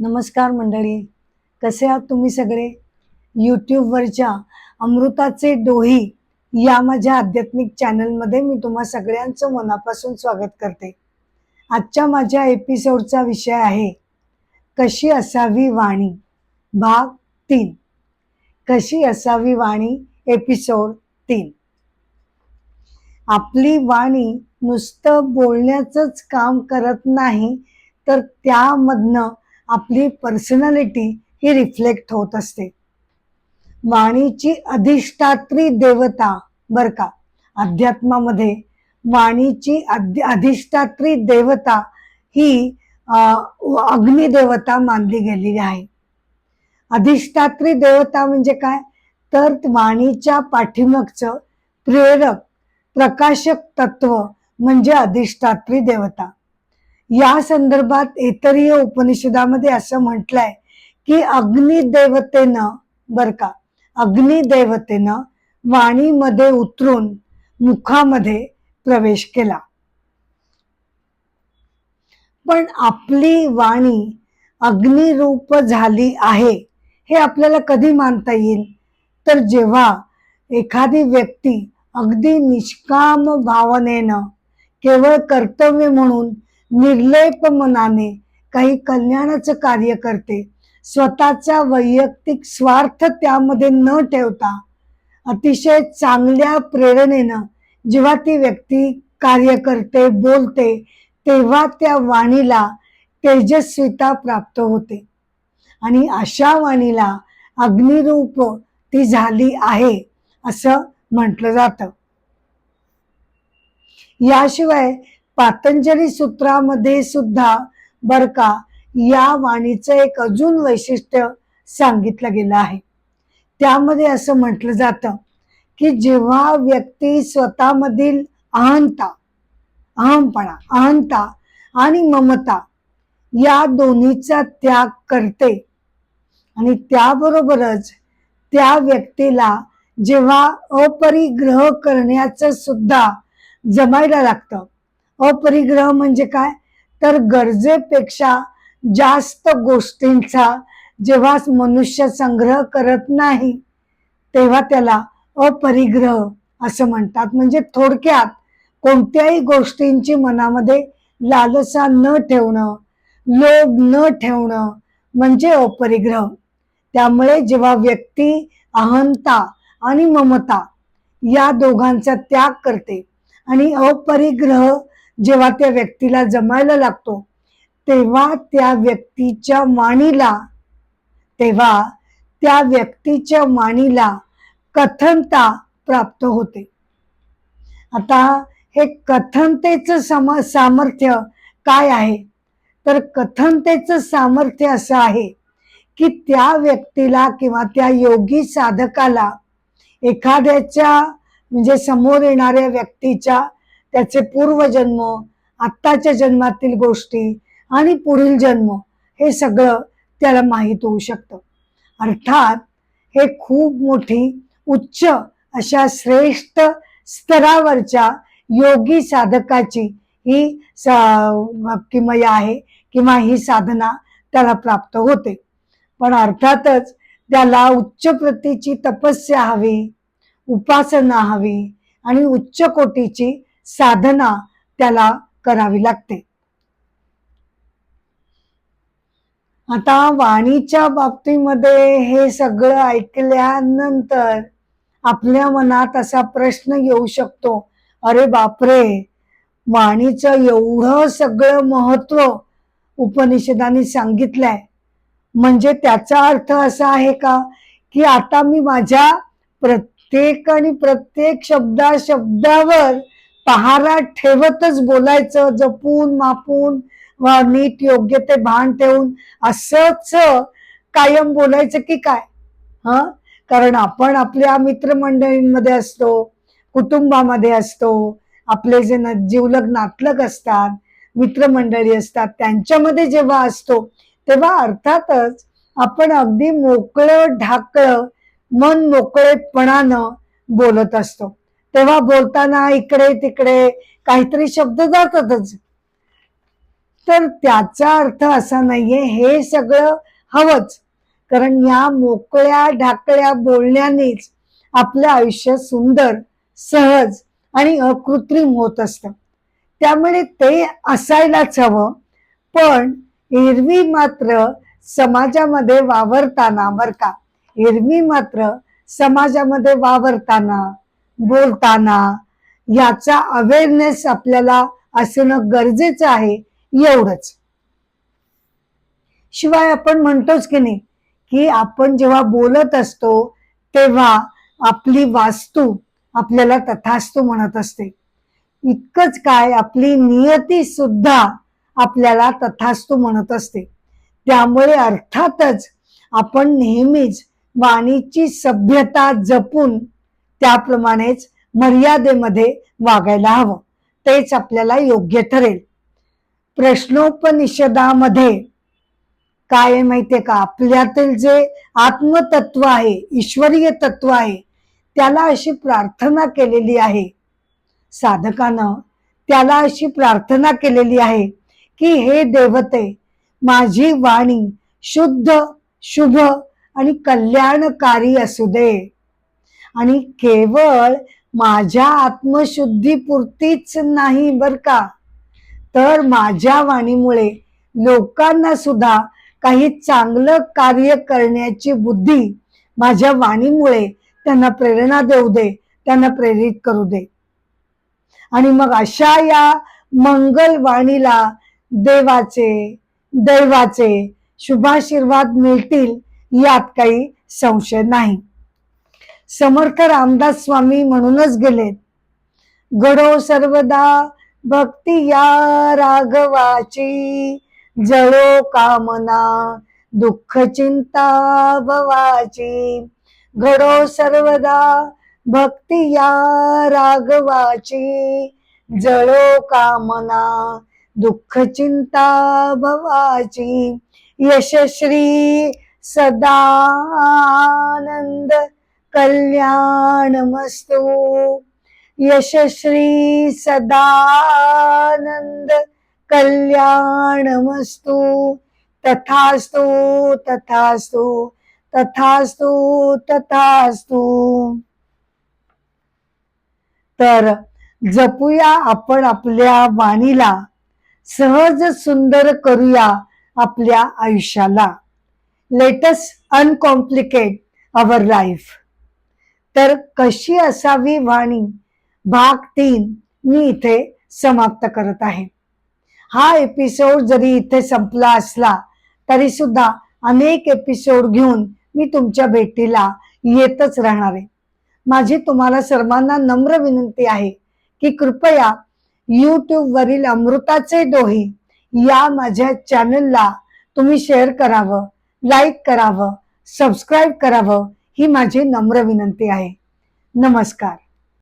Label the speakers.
Speaker 1: नमस्कार मंडळी कसे आहात तुम्ही सगळे? यूट्यूबवरच्या अमृताचे डोही या माझ्या आध्यात्मिक चॅनलमध्ये मी तुम्हा सगळ्यांचं मनापासून स्वागत करते. आजच्या माझ्या एपिसोडचा विषय आहे कशी असावी वाणी? भाग तीन. कशी असावी वाणी? एपिसोड तीन. आपली वाणी नुसतं बोलण्याचंच काम करत नाही तर त्यामधनं आपली पर्सनॅलिटी ही रिफ्लेक्ट होत असते. वाणीची अधिष्ठात्री देवता बर का? अध्यात्मामध्ये वाणीची अधिष्ठात्री देवता ही अग्निदेवता मानली गेलेली आहे. अधिष्ठात्री देवता म्हणजे काय? तर वाणीच्या पाठीमागचं प्रेरक प्रकाशक तत्व म्हणजे अधिष्ठात्री देवता. या संदर्भात इतरीय उपनिषदामध्ये असं म्हटलंय की अग्निदेवतेनं बर का अग्निदेवतेनं वाणीमध्ये उतरून मुखामध्ये प्रवेश केला. पण आपली वाणी अग्निरूप झाली आहे हे आपल्याला कधी मानता येईल? तर जेव्हा एखादी व्यक्ती अगदी निष्काम भावनेनं केवळ कर्तव्य म्हणून निर्लेप मनाने काही कल्याणाचं कार्य करते. स्वतःचा वैयक्तिक स्वार्थ त्यामध्ये न ठेवता अतिशय चांगल्या प्रेरणेनं जेव्हा ती व्यक्ती कार्य करते बोलते तेव्हा त्या वाणीला तेजस्विता प्राप्त होते. आणि अशा वाणीला अग्निरूप ती झाली आहे असं म्हटलं जातं. याशिवाय पातंजली सूत्रामध्ये सुद्धा बर का या वाणीचं एक अजून वैशिष्ट्य सांगितलं गेलं आहे. त्यामध्ये असं म्हटलं जातं की जेव्हा व्यक्ती स्वतःमधील अहंता अहमपणा अहंता आणि ममता या दोन्हीचा त्याग करते आणि त्याबरोबरच त्या व्यक्तीला जेव्हा अपरिग्रह करण्याचं सुद्धा जमायला लागतं अपरिग्रह म्हणजे काय? तर गरजेपेक्षा जास्त गोष्टींचा जेव्हा मनुष्य संग्रह करत नाही तेव्हा त्याला अपरिग्रह असं म्हणतात. म्हणजे थोडक्यात कोणत्याही गोष्टींची मनामध्ये लालसा न ठेवणं लोभ न ठेवणं म्हणजे अपरिग्रह. त्यामुळे जेव्हा व्यक्ती अहंता आणि ममता या दोघांचा त्याग करते आणि अपरिग्रह जेव्हा त्या व्यक्तीला जमायला लागतो तेव्हा त्या व्यक्तीच्या वाणीला तेव्हा त्या व्यक्तीच्या वाणीला कथनता प्राप्त होते. आता हे कथनतेचं सम सामर्थ्य काय आहे? तर कथनतेचं सामर्थ्य असं आहे की त्या व्यक्तीला किंवा त्या योगी साधकाला एखाद्याच्या म्हणजे समोर येणाऱ्या व्यक्तीच्या त्याचे पूर्वजन्म आत्ताच्या जन्मातील गोष्टी आणि पुढील जन्म हे सगळं त्याला माहीत होऊ शकतं. अर्थात हे खूप मोठी उच्च अशा श्रेष्ठ स्तरावरच्या योगी साधकाची ही किमया आहे किंवा ही साधना त्याला प्राप्त होते. पण अर्थातच त्याला उच्च प्रतीची तपस्या हवी उपासना हवी आणि उच्च कोटीची साधना त्याला करावी लागते. आता वाणीच्या बाबतीमध्ये हे सगळं ऐकल्यानंतर आपल्या मनात असा प्रश्न येऊ शकतो अरे बापरे! वाणीचं एवढं सगळं महत्त्व उपनिषदांनी सांगितलंय. म्हणजे त्याचा अर्थ असा आहे का की आता मी माझ्या प्रत्येक आणि प्रत्येक शब्दा शब्दावर पहारा ठेवतच बोलायचं जपून मापून व नीट योग्य ते भान ठेवून असंच कायम बोलायचं की काय? हा? कारण आपण आपल्या मित्रमंडळींमध्ये असतो कुटुंबामध्ये असतो आपले जे न जीवलग नातलग असतात मित्रमंडळी असतात त्यांच्यामध्ये जेव्हा असतो तेव्हा अर्थातच आपण अगदी मोकळं ढाकळं मन मोकळेपणानं बोलत असतो. तेव्हा बोलताना इकडे तिकडे काहीतरी शब्द जातातच. तर त्याचा अर्थ असा नाहीये हे सगळं हवंच. कारण या मोकळ्या ढाकळ्या बोलण्यानेच आपलं आयुष्य सुंदर सहज आणि अकृत्रिम होत असतं. त्यामुळे ते असायलाच हवं. पण एरवी मात्र समाजामध्ये वावरताना बर का एरवी मात्र समाजामध्ये वावरताना बोलताना याचा अवेअरनेस आपल्याला असणं गरजेचं आहे एवढंच. शिवाय आपण म्हणतोच की नाही की आपण जेव्हा बोलत असतो तेव्हा आपली वास्तू आपल्याला तथास्तू म्हणत असते. इतकंच काय आपली नियती सुद्धा आपल्याला तथास्तू म्हणत असते. त्यामुळे अर्थातच आपण नेहमीच वाणीची सभ्यता जपून त्याप्रमाणेच मर्यादेमध्ये वागायला हवं. तेच आपल्याला योग्य ठरेल. प्रश्नोपनिषदामध्ये काय आहे माहितीये का? आपल्यातील जे आत्मतत्व आहे ईश्वरीय तत्व आहे त्याला अशी प्रार्थना केलेली आहे. साधकानं त्याला अशी प्रार्थना केलेली आहे की हे देवते माझी वाणी शुद्ध शुभ आणि कल्याणकारी असू दे. आणि केवळ माझ्या आत्मशुद्धीपुरतीच नाही बर का? तर माझ्या वाणीमुळे लोकांना सुद्धा काही चांगलं कार्य करण्याची बुद्धी माझ्या वाणीमुळे त्यांना प्रेरणा देऊ दे त्यांना प्रेरित करू दे. आणि मग अशा या मंगल वाणीला देवाचे दैवाचे शुभाशीर्वाद मिळतील यात काही संशय नाही. समर्थ रामदास स्वामी म्हणूनच गेलेत गडो सर्वदा भक्ती या राघवाची. जळो कामना दुःख चिंता भवाची. घडो सर्वदा भक्ती या राघवाची. जळो कामना दुःख चिंता भवाची. यशश्री सदानंद कल्याणमस्तु। यशश्री सदानंद कल्याणमस्तु। तथास्तु तथास्तु तथास्तु तथास्तु। तर जपूया आपण आपल्या वाणीला सहज सुंदर करूया आपल्या आयुष्याला. लेटस अनकॉम्प्लिकेट अवर लाईफ तर कशी असावी वाणी? भाग तीन मी इथे समाप्त करत आहे. हा एपिसोड जरी इथे संपला असला तरी सुद्धा अनेक एपिसोड घेऊन मी तुमच्या भेटीला येतच राहणार आहे. माझी तुम्हाला सर्वांना नम्र विनंती आहे की कृपया यूट्यूबवरील अमृताचे दोही या माझ्या चॅनलला तुम्ही शेअर करावं लाईक करावं सबस्क्राईब करावं ही माझी नम्र विनंती आहे. नमस्कार.